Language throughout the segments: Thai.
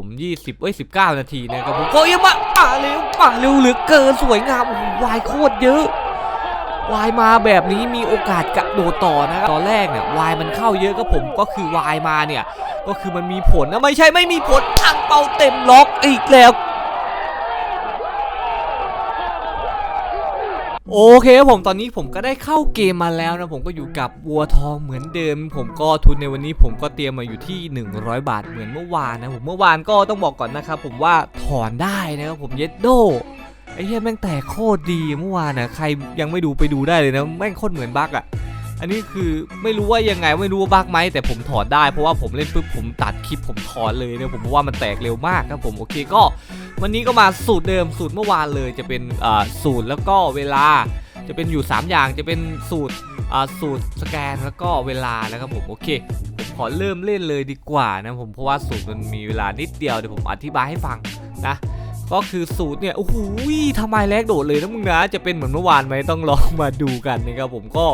ผม20เอ้ย19 นาทีนะครับผมก็ยังมาป่าเร็วป่าเร็วเหลือเกินสวยงามโอ้โหวายโคตรเยอะวายมาแบบนี้มีโอกาสกระโดดต่อนะครับตอนแรกเนี่ยวายมันเข้าเยอะก็ผมก็คือวายมาเนี่ย ก็คือมันมีผลนะไม่ใช่ไม่มีผลทางเป่าเต็มล็อกอีกแล้ว โอเคครับผมตอนนี้ผมก็ได้เข้าเกมมาแล้วนะผมก็อยู่กับวัวทองเหมือนเดิม ผมก็ทุนในวันนี้ผมก็เตรียมมาอยู่ที่ 100 บาทเหมือนเมื่อวานนะผมเมื่อวานก็ต้องบอกก่อนนะครับผมว่าถอนได้นะครับผมเย็ดโดไอ้เหี้ยแม่งแตกโคตรดีเมื่อวานนะใครยังไม่ดูไปดูได้เลยนะแม่งโคตรเหมือนบั๊กอะอันนี้คือไม่รู้ว่ายังไงไม่รู้ว่าบั๊กไหมแต่ผมถอนได้เพราะว่าผมเล่นปุ๊บผมตัดคลิปผมถอนเลยเนะผมเพราะว่ามันแตกเร็วมากครับผมโอเคก็ วันนี้ก็มาสูตรเดิมสูตรเมื่อวานเลยจะเป็นอ่าสูตรแล้วก็เวลาจะเป็นอยู่ 3 อย่างจะเป็นสูตรอ่าสูตรสแกนแล้วก็เวลานะครับผมโอเคผมขอเริ่มเล่นเลยดีกว่านะผมเพราะว่าสูตรมันมีเวลานิดเดียวเดี๋ยวผมอธิบายให้ฟังนะก็คือสูตรเนี่ยโอ้โหทำไมแรกโดดเลยนะมึงนะจะเป็นเหมือนเมื่อวานไหมต้องลองมาดูกันนะครับผมก็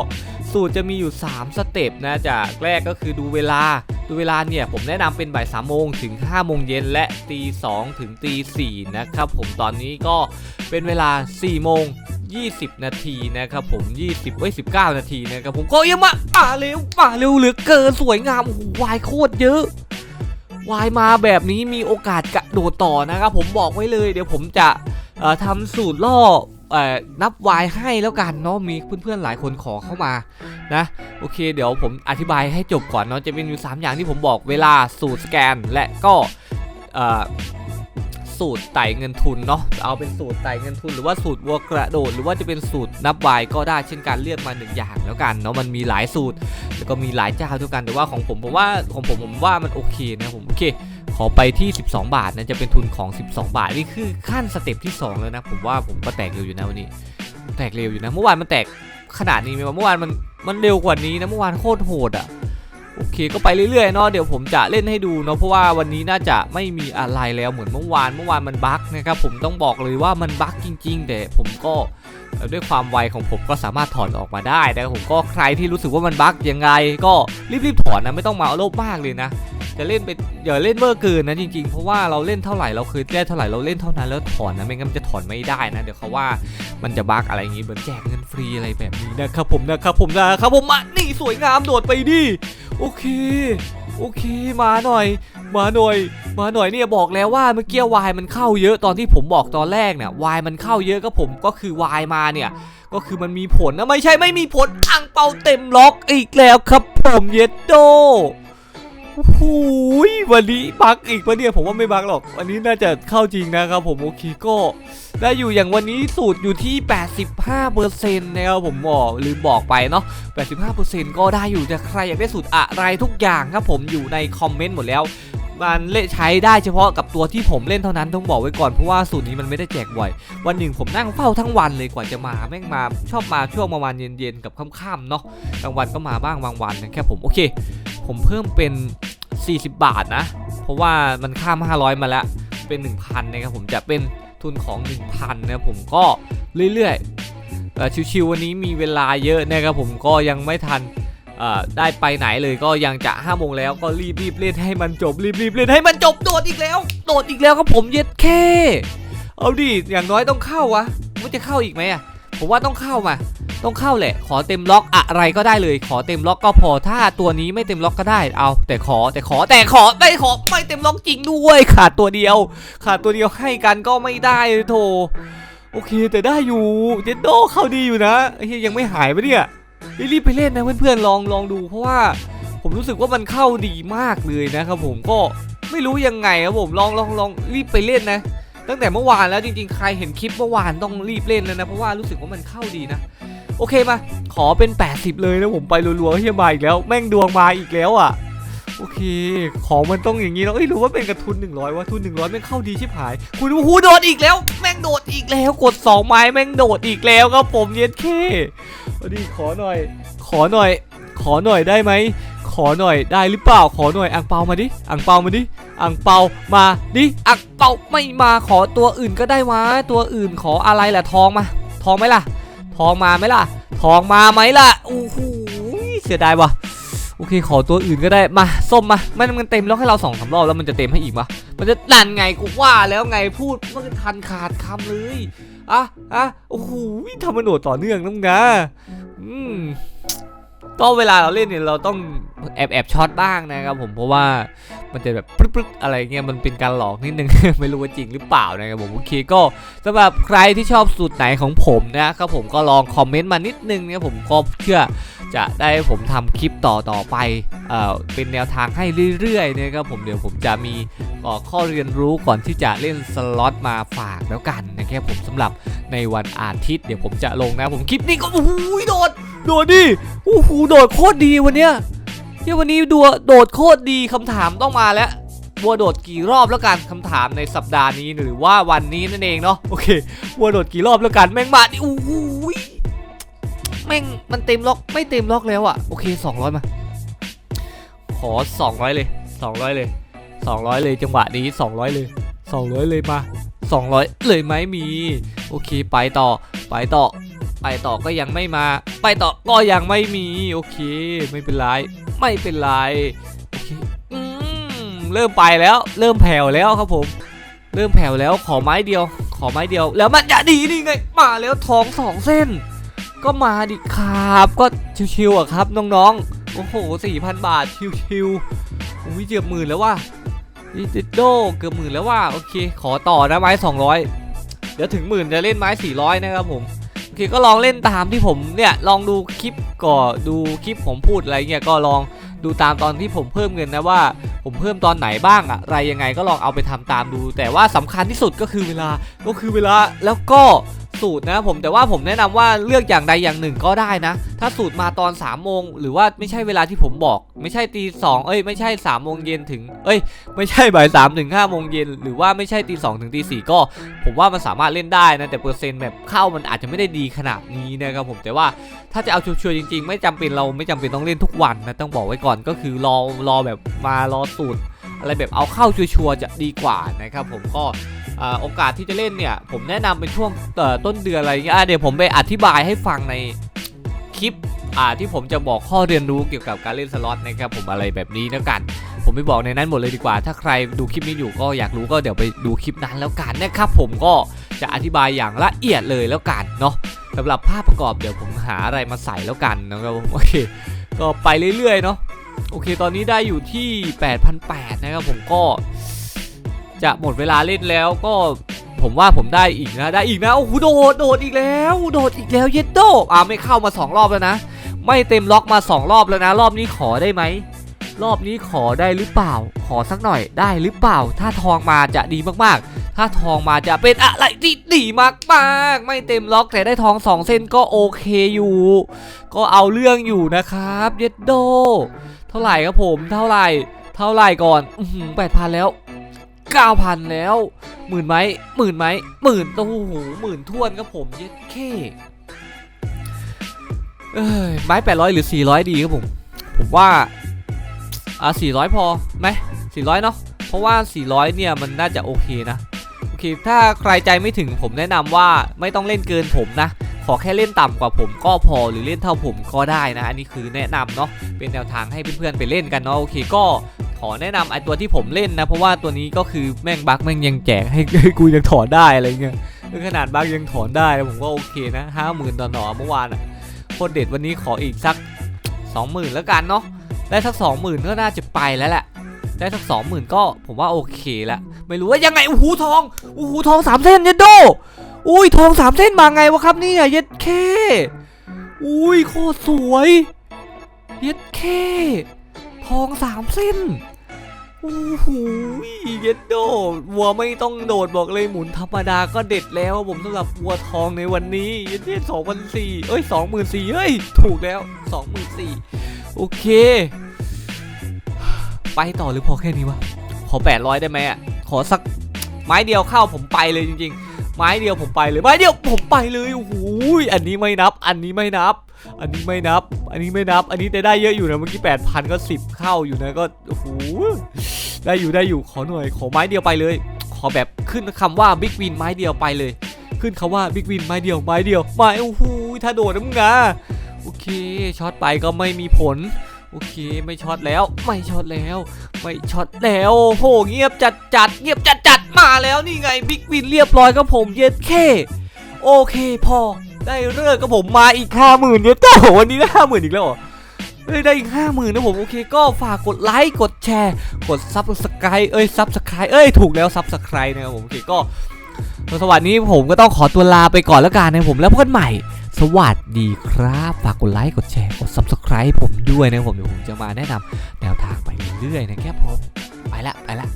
สูตรจะมีอยู่ 3 สเต็ปนะจากแรกก็คือดูเวลา ดูเวลาเนี่ยผมแนะนำเป็นบ่ายสามโมงถึง5้าโมงเย็นและตีสองถึงตีสี่นะครับผมตอนนี้ก็เป็นเวลา4ี่โมง20 นาทีนะครับผม 20ไว้ย19 นาทีนะครับผมก็ยังมาป่าเร็วป่าเร็วเหลือเกินสวยงามโอ้โหวายโคตรเยอะวายมาแบบนี้มีโอกาสกระโดดต่อนะครับผมบอกไว้เลยเดี๋ยวผมจะทำสูตรล่อ นับวายให้แล้วกันเนาะมีเพื่อนๆหลายคนขอเข้ามานะโอเค เดี๋ยวผมอธิบายให้จบก่อนเนาะจะเป็นอยู่3อย่างที่ผมบอกเวลาสูตรสแกนและก็สูตรไต่เงินทุนเนาะเอาเป็นสูตรไต่เงินทุน หรือว่าสูตรวัวกระโดด หรือว่าจะเป็นสูตรนับวายก็ได้เช่นการเลือกมาหนึ่งอย่างแล้วกันเนาะมันมีหลายสูตร แล้วก็มีหลายเจ้าด้วยกันแต่ว่าของผมผมว่าของผมผมว่ามันโอเคนะผมโอเค ขอไปที่ 12 บาทนะจะเป็นทุนของ 12 บาท นี่คือขั้นสเต็ปที่ 2 แล้วนะ ผมว่าผมก็แตกเร็วอยู่นะวันนี้ แตกเร็วอยู่นะ เมื่อวานมันแตกขนาดนี้ไหมวะเมื่อวานมันมันเร็วกว่านี้นะเมื่อวานโคตรโหดอะ โอเคก็ไปเรื่อยๆเนาะเดี๋ยวผมจะเล่นให้ดูเนาะเพราะว่าวันนี้น่าจะไม่มีอะไรแล้วเหมือนเมื่อวานเมื่อวานมันบั๊กนะครับผมต้องบอกเลยว่ามันบั๊กจริง ๆ แต่ผมก็ด้วยความไวของผมก็สามารถถอนออกมาได้นะครับผมก็ใครที่รู้สึกว่ามันบั๊กยังไง ก็รีบๆถอนนะไม่ต้องมาเอาโลภมากเลยนะจะเล่นไปอย่าเล่นเบอร์เกินนะจริงๆ เพราะว่าเราเล่นเท่าไหร่เราเคยได้เท่าไหร่เราเล่นเท่านั้นแล้วถอนนะไม่งั้นมันจะถอนไม่ได้นะเดี๋ยวเขาว่ามันจะบั๊กอะไรอย่างงี้เหมือนแจกเงินฟรีอะไรแบบนี้นะครับผมนะครับผมนะครับผมมานี่สวยงามโดดไปดิ โอเค โอเค มาหน่อย มาหน่อย มาหน่อยเนี่ยบอกแล้วว่าเมื่อกี้วายมันเข้าเยอะตอนที่ผมบอกตอนแรกเนี่ยวายมันเข้าเยอะก็ผมก็คือวายมาเนี่ย ก็คือมันมีผลนะไม่ใช่ไม่มีผลอังเปาเต็มล็อกอีกแล้วครับผมเยดโด โอ้โหยวันนี้บักอีกปะเนี่ยผมว่าไม่บักหรอก วันนี้น่าจะเข้าจริงนะครับผมโอเคก็ได้อยู่อย่างวันนี้สูตรอยู่ที่ 85%นะครับผมบอกลืมบอกไปเนาะ 85%ก็ได้อยู่แต่ใครอยากได้สูตรอะไรทุกอย่างครับผมอยู่ในคอมเมนต์หมดแล้วมันเล่ใช้ได้เฉพาะกับตัวที่ผมเล่นเท่านั้นต้องบอกไว้ก่อนเพราะว่าสูตรนี้มันไม่ได้แจกบ่อย วันหนึ่งผมนั่งเฝ้าทั้งวันเลยกว่าจะมาแม่งมาชอบมาช่วงประมาณเย็นๆกับค่ำๆเนาะกลางวันก็มาบ้างบางวันนะครับผมโอเค ผมเพิ่มเป็น 40 บาทนะ เพราะว่ามันข้าม 500 มาแล้ว เป็น 1,000 นะครับผมจะเป็นทุนของ 1,000 นะผมก็เรื่อยๆเอ่ชิวๆวันนี้มีเวลาเยอะนะครับผมก็ยังไม่ทันได้ไปไหนเลยก็ยังจะ5โมงแล้วก็รีบๆเล่นให้มันจบรีบๆเล่นให้มันจบโดดอีกแล้ว โดดอีกแล้วครับผมเย็ดแค่เอาดิอย่างน้อยต้องเข้าวะมันจะเข้าอีกไหมอะผมว่าต้องเข้ามา ต้องเข้าแหละ ขอเต็มล็อกอะไรก็ได้เลย ขอเต็มล็อกก็พอถ้าตัวนี้ไม่เต็มล็อกก็ได้ เอา แต่ขอแต่ขอแต่ขอไม่ขอไม่เต็มล็อกจริงด้วยขาดตัวเดียว ขาดตัวเดียวให้กันก็ไม่ได้โถโอเคแต่ได้อยู่เจนโดเข้าดีอยู่นะเหี้ยยังไม่หายปะเนี่ยรีบไปเล่นนะเพื่อนๆลองลองดูเพราะว่าผมรู้สึกว่ามันเข้าดีมากเลยนะครับผมก็ไม่รู้ยังไงครับผมลองลองลองรีบไปเล่นนะ ตั้งแต่เมื่อวานแล้วจริงๆ ใครเห็นคลิปเมื่อวานต้องรีบเล่นเลยนะ เพราะว่ารู้สึกว่ามันเข้าดีนะ โอเคมาขอเป็น 80 เลยนะผมไปรัวๆเฮียมาอีกแล้ว แม่งดวงมาอีกแล้วอะ โอเค ของมันต้องอย่างนี้เนาะเอ้ยหรือว่าเป็นกระทุน 100ว่าทุน 100แม่งเข้าดีชิบหาย คุณโอ้โดดอีกแล้ว แม่งโดดอีกแล้ว กด 2 ไม้แม่งโดดอีกแล้วครับผมเย็นเคอดิขอหน่อย ขอหน่อย ขอหน่อยได้ไหม ขอหน่อยได้หรือเปล่า ขอหน่อยอังเปามาดิอังเปามาดิอังเปามาดิอังเปาไม่มาขอตัวอื่นก็ได้วะตัวอื่นขออะไรล่ะทองมา ทองไหมล่ะ ทองมาไหมล่ะ ทองมาไหมล่ะโอ้โหเสียดายว่ะโอเค ขอตัวอื่นก็ได้ มาส้มมา มันมันเต็มแล้วให้เราสองสามรอบแล้วมันจะเต็มให้อีกปะมันจะนั่นไงกูว่าแล้วไงพูดมันทันขาดคำเลยอะอะโอ้โหทำมันโดดต่อเนื่องน้ำงาอืมก็เวลาเราเล่นเนี่ยเราต้องแอบแอบช็อตบ้างนะครับผมเพราะว่า มันจะแบบปึ๊กๆอะไรเงี้ยมันเป็นการหลอกนิดนึง ไม่รู้ว่าจริงหรือเปล่านะครับผมโอเคก็สำหรับใครที่ชอบสูตรไหนของผมนะครับผมก็ลองคอมเมนต์มานิดนึงนะครบผมก็เชื่อจะได้ผมทำคลิปต่อต่อไปเอ่อเป็นแนวทางให้เรื่อยๆนะครับผมเดี๋ยวผมจะมีข้อเรียนรู้ก่อนที่จะเล่นสล็อตมาฝากแล้วกันนะครับผมสำหรับในวันอาทิตย์เดี๋ยวผมจะลงนะผมคลิปนี้ก็โอ้โหโดดโดดดิโอ้โหโดดโคตรดีวันเนี้ย ที่วันนี้ดัวโดดโคตรดีคำถามต้องมาแล้วบัวโดดกี่รอบแล้วกันคำถามในสัปดาห์นี้หรือว่าวันนี้นั่นเองเนาะโอเคบัวโดดกี่รอบแล้วกันแม่งมาดิโอ้โหแม่งมันเต็มล็อกไม่เต็มล็อกแล้วอะโอเค 200 มา ขอ 200 เลย 200 เลย 200 เลยจังหวะนี้ 200 เลย 200 เลยมา 200 เลยไหมมี โอเค ไปต่อไปต่อ ไปต่อก็ยังไม่มา ไปต่อก็ยังไม่มี โอเค ไม่เป็นไร ไม่เป็นไรเริ่มไปแล้ว เริ่มแผ่วแล้วครับผม เริ่มแผ่วแล้วขอไม้เดียว ขอไม้เดียว แล้วมันจะดีนี่ไง มาแล้วทองสองเส้น ก็มาดิครับก็ชิวๆอะครับน้องๆโอ้โห4,000บาทชิวๆอุ้ยเกือบหมื่นแล้วว่ะดิจิโดเกือบหมื่นแล้วว่ะโอเค ขอต่อนะไม้200เดี๋ยวถึงหมื่นจะเล่นไม้400นะครับผม โอก็ลองเล่นตามที่ผมเนี่ยลองดูคลิปก่อนดูคลิปผมพูดอะไรเงี้ยก็ลองดูตามตอนที่ผมเพิ่มเงินนะว่าผมเพิ่มตอนไหนบ้างอะอะไรยังไงก็ลองเอาไปทำตามดู แต่ว่าสำคัญที่สุดก็คือเวลาก็คือเวลาแล้วก็ สูตรนะผมแต่ว่าผมแนะนำว่าเลือกอย่างใดอย่างหนึ่งก็ได้นะ ถ้าสูตรมาตอน3ามโมงหรือว่าไม่ใช่เวลาที่ผมบอก ไม่ใช่ตีสองเอ้ยไม่ใช่3ามโมงเย็นถึง เอ้ย ไม่ใช่บ่ายสามถึงห้าโมงเย็นหรือว่าไม่ใช่ตีสองถึงตีสี่ก็ ผมว่ามันสามารถเล่นได้นะแต่เปอร์เซ็นต์แบบเข้ามันอาจจะไม่ได้ดีขนาดนี้นะครับผมแต่ว่าถ้าจะเอาชัวร์จริง ๆ ไม่จำเป็นเราไม่จำเป็นต้องเล่นทุกวันนะต้องบอกไว้ก่อนก็คือรอรอแบบมารอสูตร อะไรแบบเอาเข้าชัวร์จะดีกว่านะครับผมก็โอกาสที่จะเล่นเนี่ย ผมแนะนำเป็นช่วงต้นเดือนอะไรเงี้ยเดี๋ยวผมไปอธิบายให้ฟังในคลิปที่ผมจะบอกข้อเรียนรู้เกี่ยวกับการเล่นสล็อตนะครับผมอะไรแบบนี้แล้วกันผมไปบอกในนั้นหมดเลยดีกว่า ถ้าใครดูคลิปนี้อยู่ก็อยากรู้ก็เดี๋ยวไปดูคลิปนั้นแล้วกันนะครับผมก็จะอธิบายอย่างละเอียดเลยแล้วกันเนาะสำหรับภาพประกอบเดี๋ยวผมหาอะไรมาใส่แล้วกันนะครับโอเค ก็ไปเรื่อยๆเนาะ โอเค ตอนนี้ได้อยู่ที่ 8,800 นะครับผมก็จะหมดเวลาเล่นแล้วก็ผมว่าผมได้อีกนะ ได้อีกนะ โอ้โหโดดโดดอีกแล้ว โดดอีกแล้วเยดโดอ่าไม่เข้ามา 2 รอบแล้วนะ ไม่เต็มล็อกมา 2 รอบแล้วนะ รอบนี้ขอได้ไหม รอบนี้ขอได้หรือเปล่า ขอสักหน่อยได้หรือเปล่า ถ้าทองมาจะดีมากๆ ถ้าทองมาจะเป็นอะไรที่ดีมากๆไม่เต็มล็อกแต่ได้ทอง2เส้นก็โอเคอยู่ ก็เอาเรื่องอยู่นะครับเยดโด เท่าไหร่ครับผมเท่าไหร่ เท่าไหร่ก่อนแปดพันแล้วเก้าพันแล้วหมื่นไหมหมื่นไหมหมื่นโอ้โหหมื่นทวนครับผมเย็ดเคเอ้ยไม้แปดร้อยหรือสี่ร้อยดีครับผมผมว่าอะสี่ร้อยพอไหมสี่ร้อยเนาะเพราะว่าสี่ร้อยเนี่ย มันน่าจะโอเคนะ เคถ้าใครใจไม่ถึงผมแนะนำว่าไม่ต้องเล่นเกินผมนะ ขอแค่เล่นต่ำกว่าผมก็พอหรือเล่นเท่าผมก็ได้นะอันนี้คือแนะนำเนาะเป็นแนวทางให้เพื่อนๆไปเล่นกันเนาะโอเคก็ขอแนะนำไอตัวที่ผมเล่นนะ เพราะว่าตัวนี้ก็คือแม่งบั๊กแม่งยังแจกให้ให้กูยังถอนได้อะไรเงี้ยขนาดบั๊กยังถอนได้ผมก็โอเคนะห้าหมื่นต่อหนอเมื่อวานอะโคตรเด็ดวันนี้ขออีกสักสองหมื่นแล้วกันเนาะได้สักสองหมื่นก็น่าจะไปแล้วแหละได้สักสองหมื่นก็ผมว่าโอเคแล้ว ไม่รู้ว่ายังไงโอ้โหทองโอ้โหทองสามเส้นเยดโดอุ้ยทองสามเส้นมาไงวะครับเนี่ยเย็ดเคอุ้ยโคตรสวยเย็ดเคทองสามเส้นโอ้โหเย็ดโดวัวไม่ต้องโดดบอกเลยหมุนธรรมดาก็เด็ดแล้วผมสำหรับวัวทองในวันนี้เย็ดเสองพันสี่เอ้ยสองหมื่นสี่เฮ้ยถูกแล้วสองหมื่นสี่โอเค ไปต่อหรือพอแค่นี้วะ ขอแปดร้อยได้ไหมอะ ขอสักไม้เดียวเข้าผมไปเลยจริง ๆ ไม้เดียวผมไปเลย ไม้เดียวผมไปเลยโอ้โหอันนี้ไม่นับ อันนี้ไม่นับ อันนี้ไม่นับ อันนี้ไม่นับ อันนี้แต่ได้เยอะอยู่นะเมื่อกี้แปดพันก็สิบเข้าอยู่นะก็โอ้โหได้อยู่ได้อยู่ขอหน่อย ขอไม้เดียวไปเลย ขอแบบขึ้นคำว่าบิ๊กวินไม้เดียวไปเลย ขึ้นคำว่าบิ๊กวินไม้เดียวไม้เดียวไม้โอ้โหถ้าโดดนะมึงนะโอเคช็อตไปก็ไม่มีผล โอเคไม่ช็อตแล้ว ไม่ช็อตแล้วไม่ช็อตแล้วโอ้โหเงียบจัดจัดเงียบจัดจัดมาแล้วนี่ไงบิ๊กวินเรียบร้อยครับผมเย็ดแค่โอเคพอได้เลิกกับผมมาอีกห้าหมื่นเยอะโตวันนี้ได้ห้าหมื่นอีกแล้วเหรอเฮ้ยได้อีกห้าหมื่นนะผมโอเคก็ฝากกดไลค์กดแชร์ กดซับสไครต์เอ้ยซับสไครต์เอ้ยถูกแล้วซับสไครต์นะครับผมโอเคก็สวัสดีผมก็ต้องขอตัวลาไปก่อนแล้วกันนะผมแล้วพบกันใหม่ สวัสดีครับ ฝากกดไลค์ กดแชร์ กด subscribe ผมด้วยนะผม เดี๋ยวผมจะมาแนะนำแนวทางไปเรื่อยๆนะครับผม ไปละ ไปละ